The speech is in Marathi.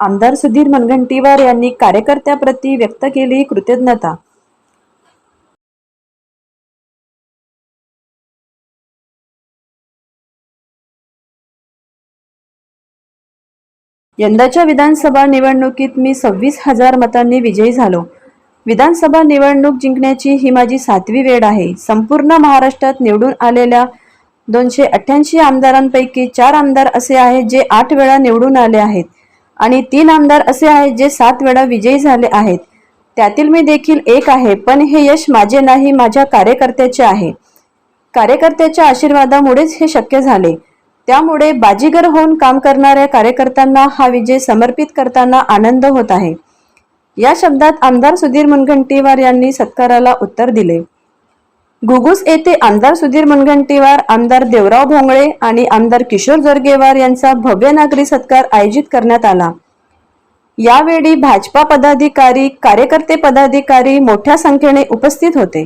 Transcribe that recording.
आमदार सुधीर मुनगंटीवार यांनी कार्यकर्त्याप्रती व्यक्त केली कृतज्ञता. यंदाच्या विधानसभा निवडणुकीत मी सव्वीस हजार मतांनी विजयी झालो. विधानसभा निवडणूक जिंकण्याची ही माझी सातवी वेळ आहे. संपूर्ण महाराष्ट्रात निवडून आलेल्या दोनशे अठ्ठ्याऐंशी आमदारांपैकी चार आमदार असे आहेत जे आठ वेळा निवडून आले आहेत. आणि तीन आमदार असे आहेत जे सात वेळा विजयी झाले आहेत. त्यातील मी देखील एक आहे पण हे यश माझे नाही माझ्या कार्यकर्त्याचे आहे. कार्यकर्त्याच्या आशीर्वादामुळेच हे शक्य झाले. त्यामुळे बाजीगर होऊन काम करणाऱ्या कार्यकर्त्यांना हा विजय समर्पित करताना आनंद होत आहे. या शब्दात आमदार सुधीर मुनगंटीवार यांनी सत्काराला उत्तर दिले. घुगुस येथे आमदार सुधीर मुनगंटीवार आमदार देवराव भोंगळे आणि आमदार किशोर जरगेवार यांचा भव्य नागरी सत्कार आयोजित करण्यात आला. यावेळी भाजपा पदाधिकारी कार्यकर्ते पदाधिकारी मोठ्या संख्येने उपस्थित होते.